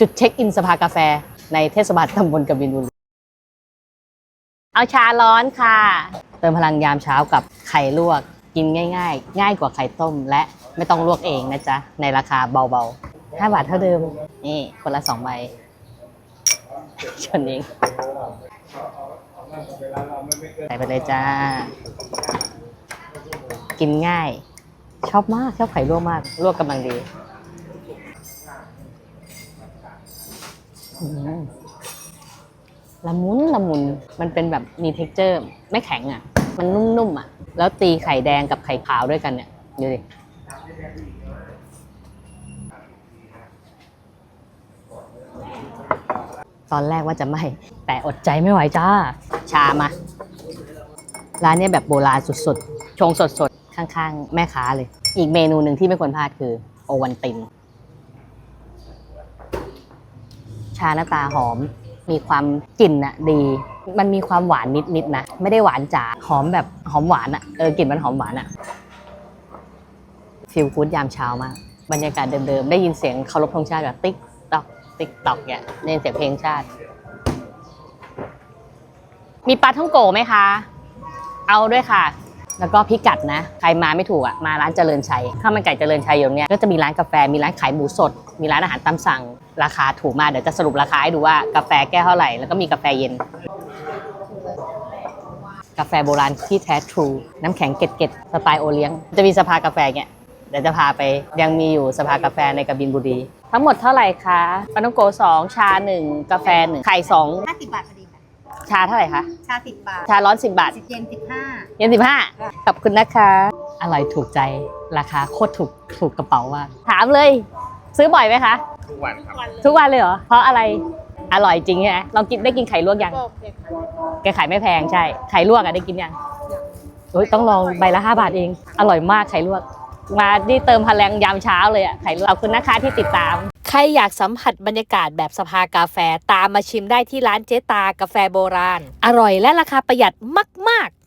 จุดเช็คอินสภากาแฟในเทศบาลตำบลกบินบุรีเอาชาร้อนค่ะ เติมพลังยามเช้ากับไข่ลวกกินง่าย ๆ ง่ายกว่าไข่ต้ม และไม่ต้องลวกเองนะจ๊ะ ในราคาเบาๆ 5 บาทเท่าเดิม นี่ คนละ2ใบชนเองใส่ไปเลยจ้า กินง่าย ชอบมาก ชอบไข่ลวกมาก ลวกกำลังดีอืม ละมุนละมุน มันเป็นแบบมี t e x t อร์ ไม่แข็งอะ มันนุ่มๆอะ แล้วตีไข่แดงกับไข่ขาวด้วยกันเนี่ยดูดิตอนแรกว่าจะไม่ แต่อดใจไม่ไหวจ้า ชามา ร้านนี้แบบโบราณสุดๆ ชงสดๆ ข้างๆ แม่ค้าเลย อีกเมนูหนึ่งที่ไม่ควรพลาดคือ โอวันติน ชาหน้าตาหอม มีความกลิ่นอะดี มันมีความหวานนิดๆนะ ไม่ได้หวานจ๋า หอมแบบหอมหวานอะเออกลิ่นมันหอมหวานอะฟิลกูดยามเช้ามาก บรรยากาศเดิมๆ ได้ยินเสียงเคารพธงชาติแบบติ๊กตอกติ๊กตอกเนี่ยได้ยินเสียงเพลงชาติ มีปลาท่องโกไหมคะ เอาด้วยค่ะ แล้วก็พิกัดนะ ใครมาไม่ถูกอะมาร้านเจริญชัยข้าวมันไก่เจริญชัยอยู่ตรงเนี้ยก็จะมีร้านกาแฟมีร้านขายหมูสด มีร้านอาหารตามสั่ง ราคาถูกมากเดี๋ยวจะสรุปราคาให้ดูว่ากาแฟแก้วเท่าไหร่แล้วก็มีกาแฟเย็น กาแฟโบราณที่แท้ทรูน้ำแข็งเกล็ดๆสไตล์โอเลี้ยง จะมีสภากาแฟเนี่ยเดี๋ยวจะพาไปยังมีอยู่สภากาแฟในกบินบุรี ทั้งหมดเท่าไหร่คะปาต้องโกสองชาหนึ่งกาแฟหนึ่งไข่สองห้าสิบบาทพอดีค่ะชาเท่าไหร่คะ ชาสิบบาท ชาร้อนสิบบาท สิบเย็นสิบห้า เย็นสิบห้าขอบคุณนะคะ อร่อยถูกใจราคาโคตรถูกถูกกระเป๋าว่ากถามเลย ซื้อบ่อยไหมคะ ทุกวันครับทุกวันเลยเหรอ เพราะอะไรอร่อยจริงใช่ไหมลองกินได้กินไข่ลวกยังแกขายไม่แพงใช่ ไข่ลวกอะได้กินยังโอ้ยต้องลองใบละห้าบาทเอง อร่อยมากไข่ลวก มานี่เติมพลังยามเช้าเลยอะไข่ลวกขอบคุณนะคะที่ติดตาม ใครอยากสัมผัสบรรยากาศแบบสภากาแฟตามมาชิมได้ที่ร้านเจ๊ตากาแฟโบราณ อร่อยและราคาประหยัดมาก ๆ